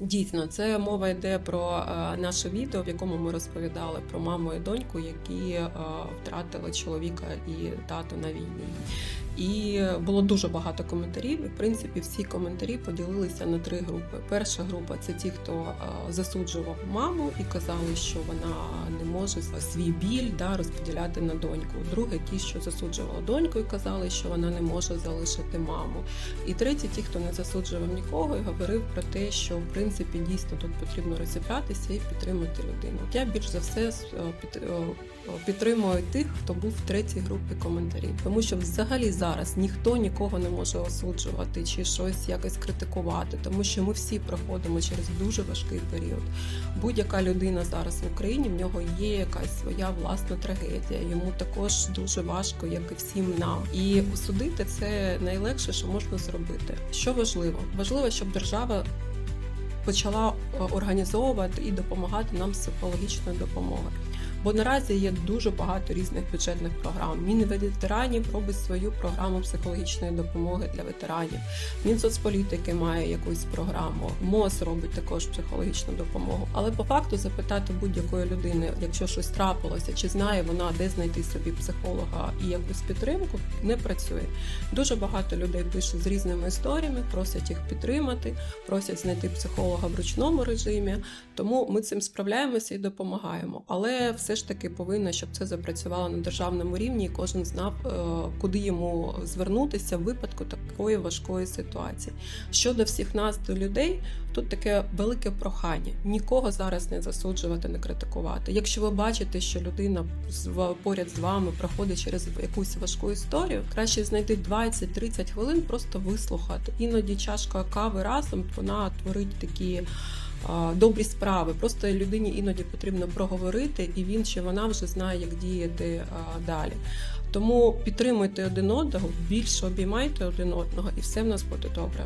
Дійсно, це мова йде про е, наше відео, в якому ми розповідали про маму і доньку, які е, втратили чоловіка і тату на війні. І було дуже багато коментарів. І, в принципі, всі коментарі поділилися на три групи. Перша група це ті, хто е, засуджував маму і казали, що вона не може свій біль да, розподіляти на доньку. Друге, ті, що засуджували доньку і казали, що вона не може залишити маму. І третє, ті, хто не засуджував нікого і говорив про те, що в принципі дійсно тут потрібно розібратися і підтримати людину. Я більш за все е, е, підтримую тих, хто був в третій групі коментарів, тому що взагалі зараз ніхто нікого не може осуджувати чи щось якось критикувати, тому що ми всі проходимо через дуже важкий період. Будь-яка людина зараз в Україні в нього є якась своя власна трагедія. Йому також дуже важко, як і всім нам. І судити це найлегше, що можна зробити. Що важливо? Важливо, щоб держава почала е, організовувати і допомагати нам з психологічною допомогою. Бо наразі є дуже багато різних бюджетних програм. Мінветеранів робить свою програму психологічної допомоги для ветеранів. Мінсоцполітики має якусь програму. МОЗ робить також психологічну допомогу. Але по факту запитати будь-якої людини, якщо щось трапилося, чи знає вона, де знайти собі психолога і якусь підтримку, не працює. Дуже багато людей пишуть з різними історіями, просять їх підтримати, просять знайти психолога в ручному режимі. Тому ми цим справляємося і допомагаємо. Але все ж таки повинно, щоб це запрацювало на державному рівні, і кожен знав, е, куди йому звернутися в випадку такої важкої ситуації. Щодо всіх нас, до людей, тут таке велике прохання: нікого зараз не засуджувати, не критикувати. Якщо ви бачите, що людина поряд з вами проходить через якусь важку історію, краще знайти 20-30 хвилин, просто вислухати. Іноді чашка кави разом вона творить такі добрі справи. Просто людині іноді потрібно проговорити, і він чи вона вже знає, як діяти далі. Тому підтримуйте один одного, більше обіймайте один одного, і все в нас буде добре.